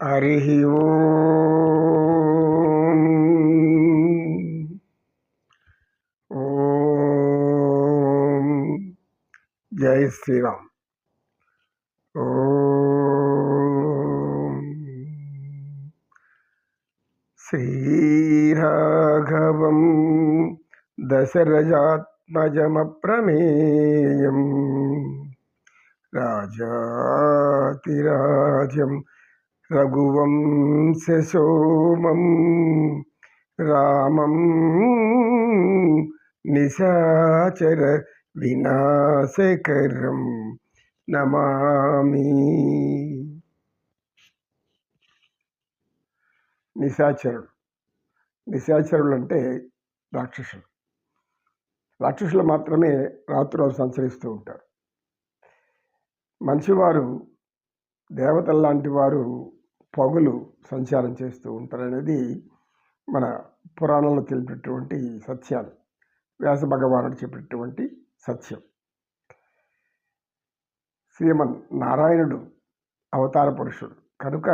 हरि ओ जय श्री राम श्रीराघव दशरजात्मजम प्रमेय राजातिराजम् రఘువంశోమం రామం నిశాచర వినాశకరం నమామి. నిశాచరుడు. నిశాచరులు అంటే రాక్షసులు. రాక్షసులు మాత్రమే రాత్రులు సంచరిస్తూ ఉంటారు. మంచివారు దేవతల లాంటి వారు పగులు సంచారం చేస్తూ ఉంటారనేది మన పురాణంలో తెలిపినటువంటి సత్యాలు. వ్యాస భగవానుడు చెప్పినటువంటి సత్యం. శ్రీమన్ నారాయణుడు అవతార పురుషుడు. కనుక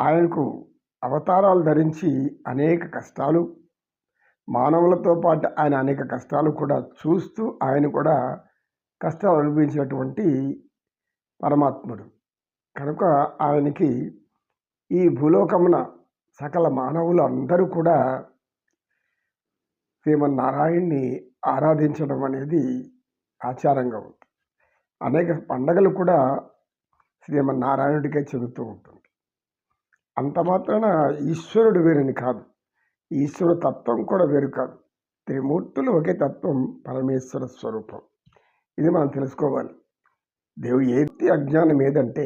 ఆయనకు అవతారాలు ధరించి అనేక కష్టాలు మానవులతో పాటు ఆయన అనేక కష్టాలు కూడా చూస్తూ ఆయన కూడా కష్టాలు అనుభవించినటువంటి పరమాత్ముడు. కనుక ఆయనకి ఈ భూలోకమున సకల మానవులు అందరూ కూడా శ్రీమన్నారాయణ్ణి ఆరాధించడం అనేది ఆచారంగా ఉంది. అనేక పండగలు కూడా శ్రీమన్నారాయణుడికే చెబుతూ ఉంటుంది. అంత మాత్రాన ఈశ్వరుడు వేరని కాదు. ఈశ్వరుడు తత్వం కూడా వేరు కాదు. త్రిమూర్తులు ఒకే తత్వం పరమేశ్వర స్వరూపం. ఇది మనం తెలుసుకోవాలి. దేవు ఏది అజ్ఞానం ఏదంటే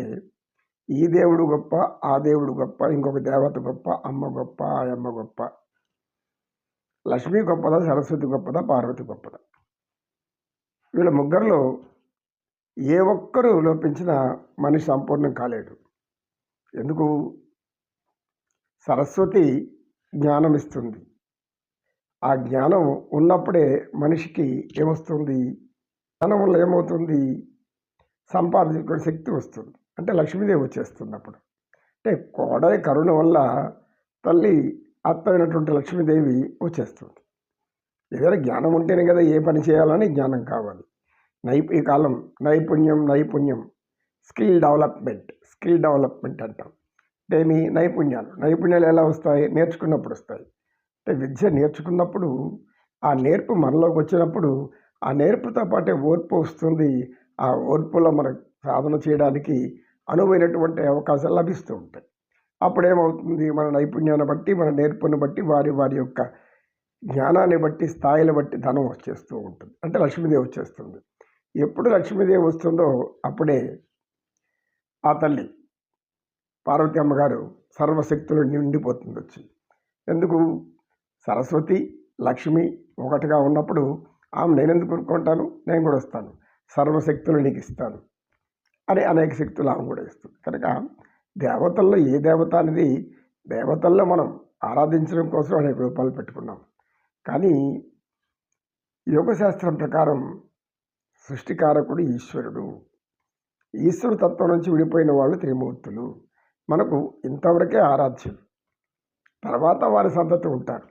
ఈ దేవుడు గొప్ప ఆ దేవుడు గొప్ప ఇంకొక దేవత గొప్ప అమ్మ గొప్ప ఆయమ్మ గొప్ప. లక్ష్మి గొప్పదా సరస్వతి గొప్పదా పార్వతి గొప్పదా? వీళ్ళ ముగ్గురులో ఏ ఒక్కరు లోపించినా మనిషి సంపూర్ణం కాలేడు. ఎందుకు? సరస్వతి జ్ఞానం ఇస్తుంది. ఆ జ్ఞానం ఉన్నప్పుడే మనిషికి ఏమొస్తుంది? జ్ఞానం వల్ల ఏమవుతుంది? సంపాదించుకునే శక్తి వస్తుంది. అంటే లక్ష్మీదేవి వచ్చేస్తుంది అప్పుడు అంటే కోడలి కరుణ వల్ల తల్లి అత్తమైనటువంటి లక్ష్మీదేవి వచ్చేస్తుంది. ఏదైనా జ్ఞానం ఉంటేనే కదా ఏ పని చేయాలని జ్ఞానం కావాలి. నైపు ఈ కాలం నైపుణ్యం నైపుణ్యం స్కిల్ డెవలప్మెంట్ స్కిల్ డెవలప్మెంట్ అంటాం. అంటే మీ నైపుణ్యాలు నైపుణ్యాలు ఎలా వస్తాయి? నేర్చుకున్నప్పుడు వస్తాయి. అంటే విద్య నేర్చుకున్నప్పుడు ఆ నేర్పు మనలోకి వచ్చినప్పుడు ఆ నేర్పుతో పాటే ఓర్పు వస్తుంది. ఆ ఓర్పులో మనకు సాధన చేయడానికి అనువైనటువంటి అవకాశాలు లభిస్తూ ఉంటాయి. అప్పుడు ఏమవుతుంది మన నైపుణ్యాన్ని బట్టి మన నేర్పుని బట్టి వారి వారి యొక్క జ్ఞానాన్ని బట్టి స్థాయిని బట్టి ధనం వచ్చేస్తూ ఉంటుంది. అంటే లక్ష్మీదేవి వచ్చేస్తుంది. ఎప్పుడు లక్ష్మీదేవి వస్తుందో అప్పుడే ఆ తల్లి పార్వతి అమ్మగారు సర్వశక్తులు నిండిపోతుంది వచ్చి. ఎందుకు? సరస్వతి లక్ష్మి ఒకటిగా ఉన్నప్పుడు ఆమె నేను ఎందుకు కొనుక్కుంటాను నేను కూడా వస్తాను. సర్వశక్తులు నీకు ఇస్తాను. అని అనేక శక్తులు ఆమె కూడా ఇస్తుంది. కనుక దేవతల్లో ఏ దేవత అనేది దేవతల్లో మనం ఆరాధించడం కోసం అనేక రూపాలు పెట్టుకున్నాం. కానీ యోగశాస్త్రం ప్రకారం సృష్టికారకుడు ఈశ్వరుడు. ఈశ్వర తత్వం నుంచి విడిపోయిన వాళ్ళు త్రిమూర్తులు. మనకు ఇంతవరకే ఆరాధ్యం. తర్వాత వారి సంతతి ఉంటారు.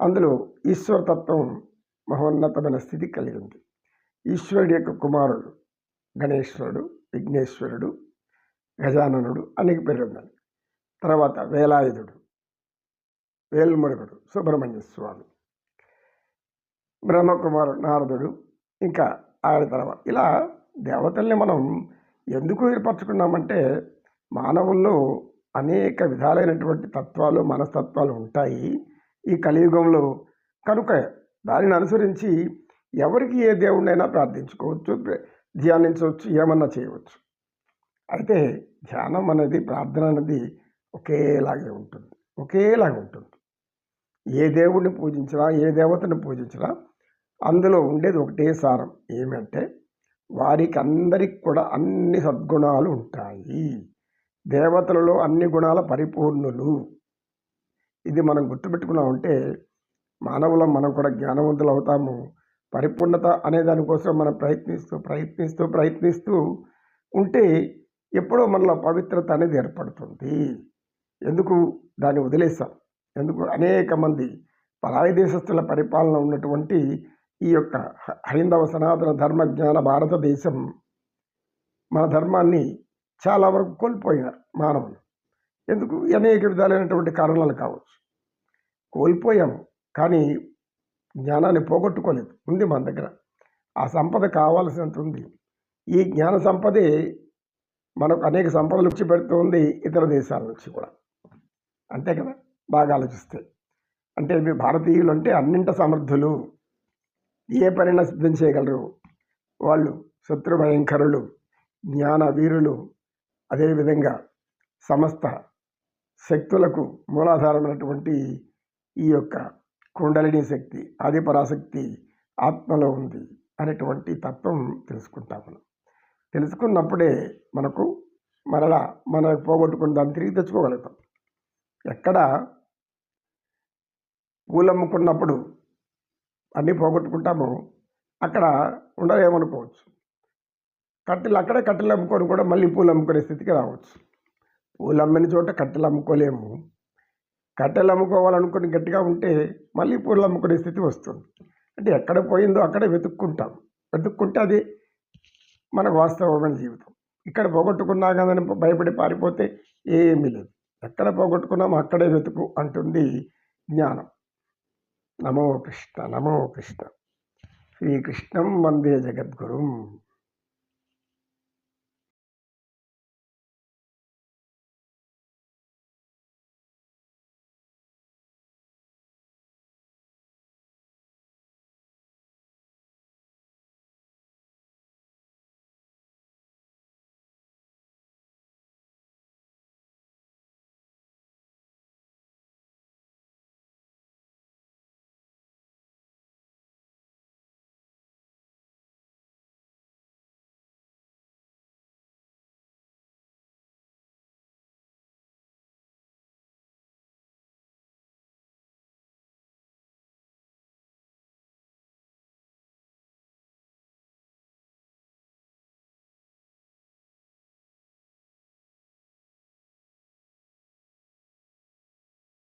అందులో ఈశ్వర తత్వం మహోన్నతమైన స్థితి కలిగి ఉంది. ఈశ్వరుడి యొక్క కుమారుడు గణేశ్వరుడు విఘ్నేశ్వరుడు గజాననుడు అనేక పేర్లు ఉన్నాయి తర్వాత వేలాయుధుడు వేల్మురుగుడు సుబ్రహ్మణ్య స్వామి బ్రహ్మకుమారు నారదుడు ఇంకా ఆయన తర్వాత ఇలా దేవతల్ని మనం ఎందుకు ఏర్పరచుకున్నామంటే మానవుల్లో అనేక విధాలైనటువంటి తత్వాలు మనస్తత్వాలు ఉంటాయి. ఈ కలియుగంలో కనుక దానిని అనుసరించి ఎవరికి ఏ దేవుడినైనా ప్రార్థించుకోవచ్చు. ధ్యానించవచ్చు ఏమన్నా చేయవచ్చు. అయితే ధ్యానం అనేది ప్రార్థన అనేది ఒకేలాగే ఉంటుంది. ఒకేలాగా ఉంటుంది. ఏ దేవుడిని పూజించినా ఏ దేవతని పూజించినా అందులో ఉండేది ఒకటే సారం. ఏమంటే వారికి అందరికి కూడా అన్ని సద్గుణాలు ఉంటాయి. దేవతలలో అన్ని గుణాల పరిపూర్ణులు. ఇది మనం గుర్తుపెట్టుకున్నామంటే మానవులం మనం కూడా జ్ఞానవంతులు అవుతాము పరిపూర్ణత అనే దానికోసం మనం ప్రయత్నిస్తూ ప్రయత్నిస్తూ ప్రయత్నిస్తూ ఉంటే ఎప్పుడో మనలో పవిత్రత అనేది ఏర్పడుతుంది. ఎందుకు దాన్ని వదిలేసాం ఎందుకు అనేక మంది పరాయి దేశస్తుల పరిపాలన ఉన్నటువంటి ఈ యొక్క హ- హైందవ సనాతన ధర్మ జ్ఞాన భారతదేశం మన ధర్మాన్ని చాలా వరకు కోల్పోయినారు మానవులు. ఎందుకు? అనేక విధాలైనటువంటి కారణాలు కావచ్చు. కోల్పోయాము. కానీ జ్ఞానాన్ని పోగొట్టుకోలేదు. ఉంది మన దగ్గర. ఆ సంపద కావాల్సినంత ఉంది. ఈ జ్ఞాన సంపదే మనకు అనేక సంపదలు ఇచ్చి పెడుతుంది ఇతర దేశాల నుంచి కూడా. అంతే కదా? బాగా ఆలోచిస్తే. అంటే మీ భారతీయులు అంటే అన్నింట సమర్థులు. ఏ పనైనా సిద్ధం చేయగలరు. వాళ్ళు శత్రు భయంకరులు జ్ఞాన వీరులు. అదేవిధంగా సమస్త శక్తులకు మూలాధారమైనటువంటి ఈ యొక్క కుండలిని శక్తి ఆదిపరాశక్తి ఆత్మలో ఉంది అనేటువంటి తత్వం తెలుసుకుంటాం మనం. తెలుసుకున్నప్పుడే మనకు మరలా మన పోగొట్టుకుని దాన్ని తిరిగి తెచ్చుకోగలుగుతాం. ఎక్కడ పూలమ్ముకున్నప్పుడు అన్నీ పోగొట్టుకుంటామో అక్కడ ఉండలేమనుకోవచ్చు. కట్టెలు అక్కడే కట్టెలు అమ్ముకొని కూడా మళ్ళీ పూలు అమ్ముకునే స్థితికి రావచ్చు. పూలు అమ్మిన చోట కట్టెలు అమ్ముకోలేము. కట్టెలు అమ్ముకోవాలనుకుని గట్టిగా ఉంటే మళ్ళీ పూలు అమ్ముకునే స్థితి వస్తుంది. అంటే ఎక్కడ పోయిందో అక్కడే వెతుక్కుంటాం. వెతుక్కుంటే అది మనకు వాస్తవమైన జీవితం. ఇక్కడ పోగొట్టుకున్నా కదని భయపడి పారిపోతే ఏమీ లేదు. ఎక్కడ పోగొట్టుకున్నామో అక్కడే వెతుకు అంటుంది జ్ఞానం. నమో కృష్ణ నమో కృష్ణ. శ్రీకృష్ణం వందే జగద్గురుం.